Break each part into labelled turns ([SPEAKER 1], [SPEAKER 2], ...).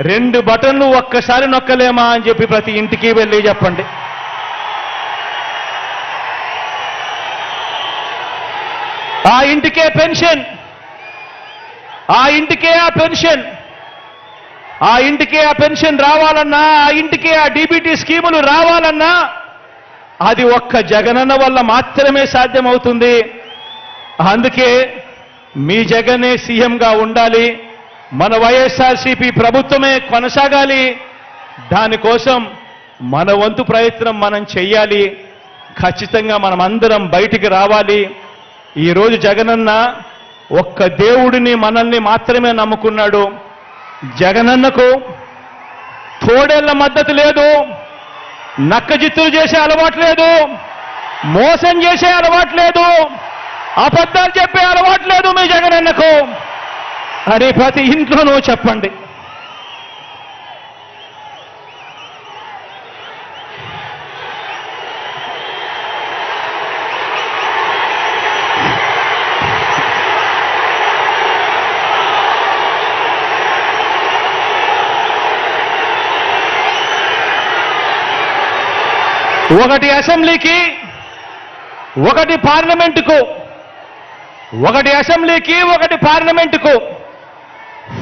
[SPEAKER 1] రెండు బటన్లు ఒక్కసారి నొక్కలేమా అని చెప్పి ప్రతి ఇంటికి వెళ్ళి చెప్పండి. ఆ ఇంటికే పెన్షన్. ఆ ఇంటికే ఆ పెన్షన్. ఆ ఇంటికే ఆ పెన్షన్ రావాలన్నా ఆ ఇంటికే ఆ డీబీటీ స్కీములు రావాలన్నా అది ఒక్క జగనన్న వల్ల మాత్రమే సాధ్యమవుతుంది. అందుకే మీ జగనే సీఎంగా ఉండాలి. మన వైఎస్ఆర్సీపీ ప్రభుత్వమే కొనసాగాలి. దానికోసం మన వంతు ప్రయత్నం మనం చెయ్యాలి. ఖచ్చితంగా మనం అందరం బయటికి రావాలి. ఈరోజు జగనన్న ఒక్క దేవుడిని మనల్ని మాత్రమే నమ్ముకున్నాడు. జగనన్నకు తోడేళ్ళ మద్దతు లేదు. నక్కజిత్తులు చేసే అలవాటు లేదు. మోసం చేసే అలవాటు లేదు. అబద్ధాలు చెప్పే అలవాటు లేదు మీ జగనన్నకు. అరే ప్రతి ఇంట్లోనూ చెప్పండి. ఒకటి అసెంబ్లీకి ఒకటి పార్లమెంటుకు ఒకటి అసెంబ్లీకి ఒకటి పార్లమెంటుకు.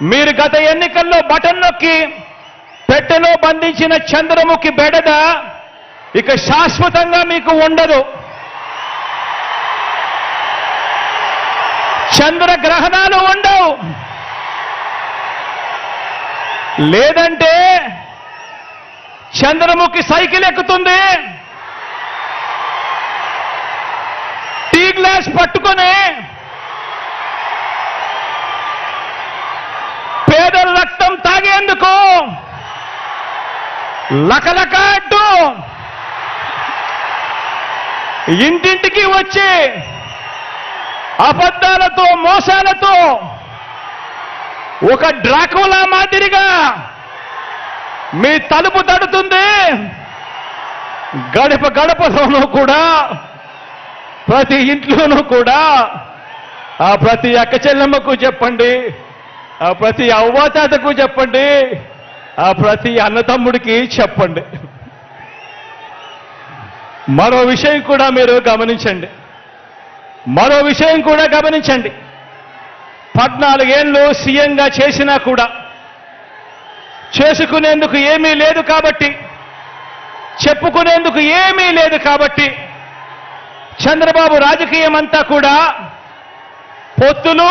[SPEAKER 1] మీరు గత ఎన్నికల్లో బటన్ నొక్కి పెట్టెలో బంధించిన చంద్రముఖి బెడద ఇక శాశ్వతంగా మీకు ఉండదు. చంద్ర గ్రహణాలు ఉండవు. లేదంటే చంద్రముఖి సైకిల్ ఎక్కుతుంది. టీ గ్లాస్ పట్టుకొని రక్తం లకలక అడ్డు ఇంటింటికి వచ్చి అబద్ధాలతో మోసాలతో ఒక డ్రాకులా మాదిరిగా మీ తలుపు తడుతుంది. గడప గడపలోనూ కూడా ప్రతి ఇంట్లోనూ కూడా ఆ ప్రతి అక్క చెల్లెమ్మకు చెప్పండి. ఆ ప్రతి అవ్వాతాతకు చెప్పండి. ఆ ప్రతి అన్నతమ్ముడికి చెప్పండి. మరో విషయం కూడా మీరు గమనించండి. మరో విషయం కూడా గమనించండి. పద్నాలుగేళ్ళు సీఎంగా చేసినా కూడా చేసుకునేందుకు ఏమీ లేదు కాబట్టి చెప్పుకునేందుకు ఏమీ లేదు కాబట్టి చంద్రబాబు రాజకీయం అంతా కూడా పొత్తులు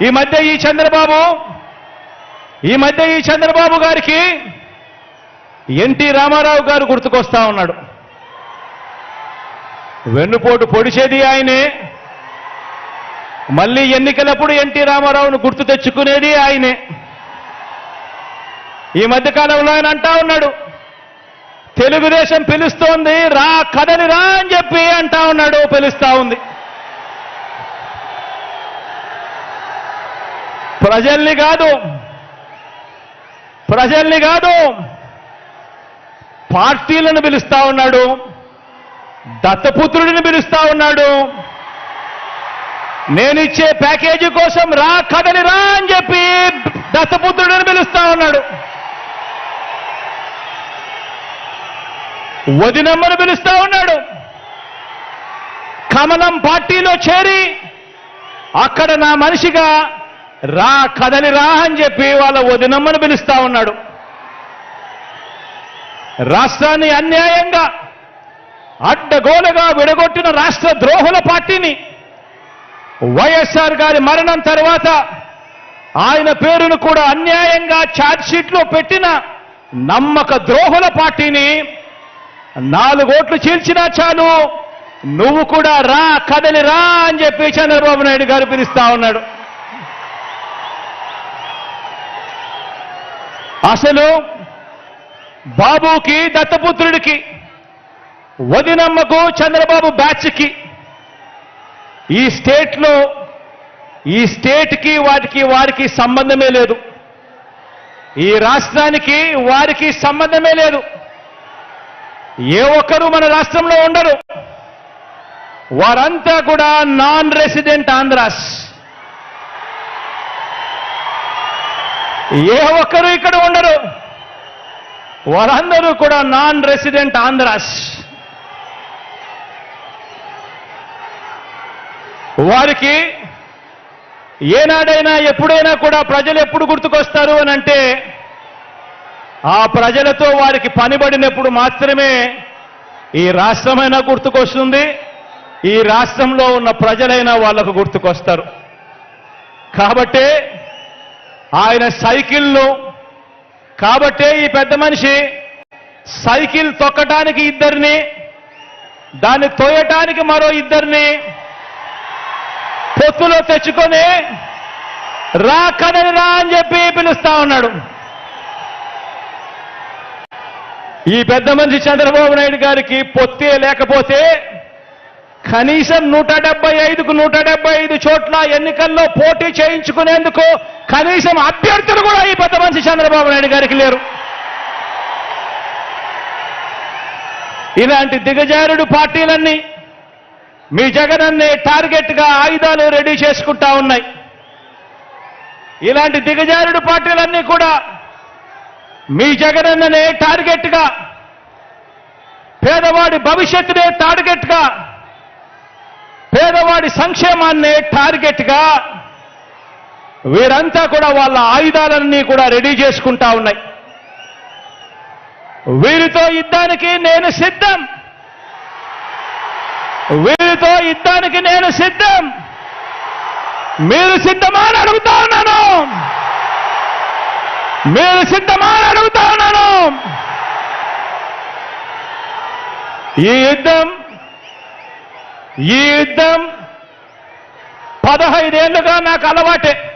[SPEAKER 1] ఈ మధ్య ఈ చంద్రబాబు ఈ మధ్య ఈ చంద్రబాబు గారికి ఎన్టీ రామారావు గారు గుర్తుకొస్తా ఉన్నాడు. వెన్నుపోటు పొడిచేది ఆయనే. మళ్ళీ ఎన్నికలప్పుడు ఎన్టీ రామారావును గుర్తు తెచ్చుకునేది ఆయనే. ఈ మధ్యకాలంలో ఆయన అంటా ఉన్నాడు తెలుగుదేశం పిలుస్తోంది రా కదలి రా అని చెప్పి అంటా ఉన్నాడు పిలుస్తా ఉంది. ప్రజల్ని కాదు. ప్రజల్ని కాదు. పార్టీలను పిలుస్తా ఉన్నాడు. దత్తపుత్రుడిని పిలుస్తా ఉన్నాడు. నేనిచ్చే ప్యాకేజీ కోసం రా కదలి రా అని చెప్పి దత్తపుత్రుడిని పిలుస్తా ఉన్నాడు. వదినమ్మను పిలుస్తా ఉన్నాడు. కమలం పార్టీలో చేరి అక్కడ నా మనిషిగా రా కదలి రా అని చెప్పి వాళ్ళ వదినమ్మను పిలుస్తా ఉన్నాడు. రాష్ట్రాన్ని అన్యాయంగా అడ్డగోలుగా విడగొట్టిన రాష్ట్ర ద్రోహుల పార్టీని వైఎస్ఆర్ గారి మరణం తర్వాత ఆయన పేరును కూడా అన్యాయంగా ఛార్జ్షీట్లో పెట్టిన నమ్మక ద్రోహుల పార్టీని నాలుగోట్లు చీల్చినా చాలు నువ్వు కూడా రా కదలి రా అని చెప్పి చంద్రబాబు నాయుడు గారు పిలుస్తా ఉన్నాడు. అసలు బాబుకి దత్తపుత్రుడికి వదినమ్మకు చంద్రబాబు బ్యాచ్కి ఈ స్టేట్లో ఈ స్టేట్కి వాటికి వారికి సంబంధమే లేదు. ఈ రాష్ట్రానికి వారికి సంబంధమే లేదు. ఏ ఒక్కరు మన రాష్ట్రంలో ఉండరు. వారంతా కూడా నాన్ రెసిడెంట్ ఆంధ్రాస్ ఏ ఒక్కరు ఇక్కడ ఉండరు. వారందరూ కూడా నాన్ రెసిడెంట్ ఆంధ్రాస్. వారికి ఏనాడైనా ఎప్పుడైనా కూడా ప్రజలు ఎప్పుడు గుర్తుకొస్తారు అని అంటే ఆ ప్రజలతో వారికి పనిబడినప్పుడు మాత్రమే ఈ రాష్ట్రమైనా గుర్తుకొస్తుంది. ఈ రాష్ట్రంలో ఉన్న ప్రజలైనా వాళ్ళకు గుర్తుకొస్తారు. కాబట్టే ఆయన సైకిల్ను కాబట్టే ఈ పెద్ద మనిషి సైకిల్ తొక్కటానికి ఇద్దరిని దాన్ని తోయటానికి మరో ఇద్దరిని పొత్తులో తెచ్చుకొని రా కదని రా అని చెప్పి పిలుస్తా ఉన్నాడు. ఈ పెద్ద మనిషి చంద్రబాబు నాయుడు గారికి పొత్తే లేకపోతే కనీసం నూట డెబ్బై ఐదుకు నూట డెబ్బై ఐదు చోట్ల ఎన్నికల్లో పోటీ చేయించుకునేందుకు కనీసం అభ్యర్థులు కూడా ఈ పెద్ద మనిషి చంద్రబాబు నాయుడు గారికి లేరు. ఇలాంటి దిగజారుడు పార్టీలన్నీ మీ జగనన్నే టార్గెట్గా ఆయుధాలు రెడీ చేసుకుంటా ఉన్నాయి. ఇలాంటి దిగజారుడు పార్టీలన్నీ కూడా మీ జగనన్ననే టార్గెట్గా పేదవాడి భవిష్యత్తునే టార్గెట్గా పేదవాడి సంక్షేమాన్నే టార్గెట్గా వీరంతా కూడా వాళ్ళ ఆయుధాలన్నీ కూడా రెడీ చేసుకుంటా ఉన్నాయి. వీరితో యుద్ధానికి నేను సిద్ధం. వీరితో యుద్ధానికి నేను సిద్ధం. మీరు సిద్ధమా అని అడుగుతా ఉన్నాను. మీరు సిద్ధమా అని అడుగుతా ఉన్నాను. ఈ యుద్ధం ఈ యుద్ధం పదహైదేళ్ళుగా నాకు అలవాటే.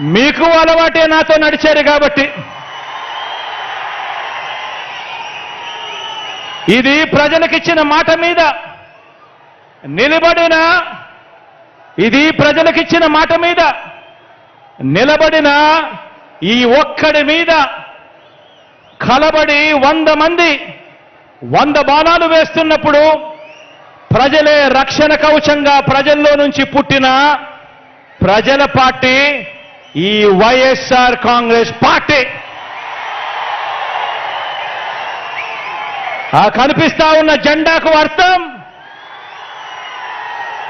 [SPEAKER 1] మీకు అలవాటే నాతో నడిచారు కాబట్టి. ఇది ప్రజలకిచ్చిన మాట మీద నిలబడిన ఇది ప్రజలకిచ్చిన మాట మీద నిలబడిన ఈ ఒక్కడి మీద కలబడి వంద మంది వంద బాణాలు వేస్తున్నప్పుడు ప్రజలే రక్షణ కవచంగా ప్రజల్లో నుంచి పుట్టిన ప్రజల పార్టీ ఈ వైఎస్ఆర్ కాంగ్రెస్ పార్టీ. ఆ కనిపిస్తా ఉన్న జెండాకు అర్థం.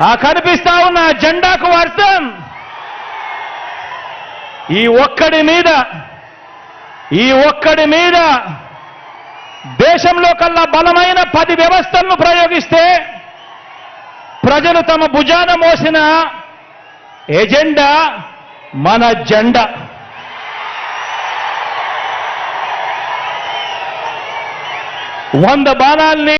[SPEAKER 1] ఆ కనిపిస్తా ఉన్న జెండాకు అర్థం. ఈ ఒక్కడి మీద ఈ ఒక్కడి మీద దేశంలో కల్లా బలమైన పది వ్యవస్థలను ప్రయోగిస్తే ప్రజలు తమ భుజాన మోసిన ఎజెండా మన జెండా. వంద బాణాల్ని